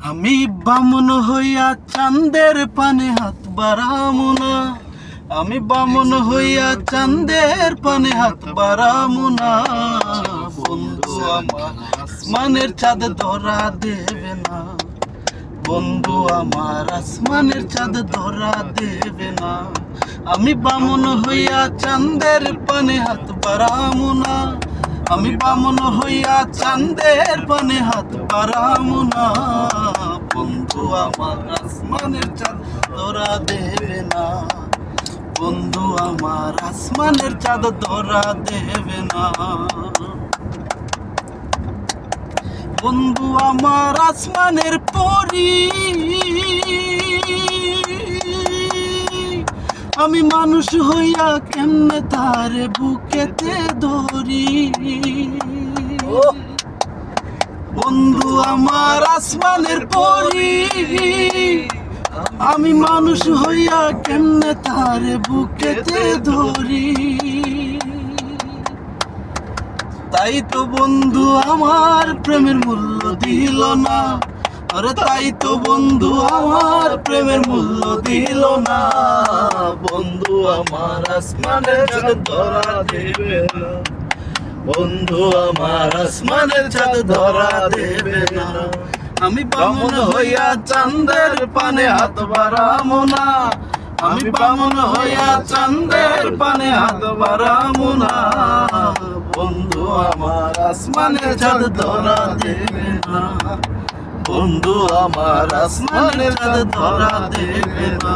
আমি বামন হইয়া চাঁদের পানে হাত বাড়ামু না আমি বামন হইয়া চাঁদের পানে হাত বাড়ামু না বন্ধু আমার, আসমানের চাঁদ ধরা দেবে না। বন্ধু আমার, আসমানের চাঁদ ধরা দেবে না। আমি বামন হইয়া চাঁদের পানে হাত বাড়ামু না আমি বামন হইয়া চান্দের পানে হাত বাড়ামু না। বন্ধু আমার আসমানের চাঁদ ধরা দেবে না। বন্ধু আমার আসমানের চাঁদ ধরা দেবে না। বন্ধু আমার আসমানের পরি আমি মানুষ হইয়া কেমনে তারে বুকেতে ধরি? বন্ধু, আমার আসমানের পরি। আমি মানুষ হইয়া কেমনে তারে বুকেতে ধরি? তাই তো বন্ধু, আমার প্রেমের মূল্য দিল না। আরে তাই তো বন্ধু, আমার প্রেমের মূল্য দিল না। বন্ধু, আমার আসমানের চাঁদ ধরা দেবে না। বন্ধু, আমার আসমানের চাঁদ ধরা দেবে না। আমি বামন হইয়া চাঁদের পানে হাত বাড়ামো না। আমি বামন হইয়া চাঁদের পানে হাত বাড়ামো না। বন্ধু, আমার আসমানের চাঁদ ধরা দেবে না। বন্ধু, আমার আসমানের চাঁদ ধরা দেবে না।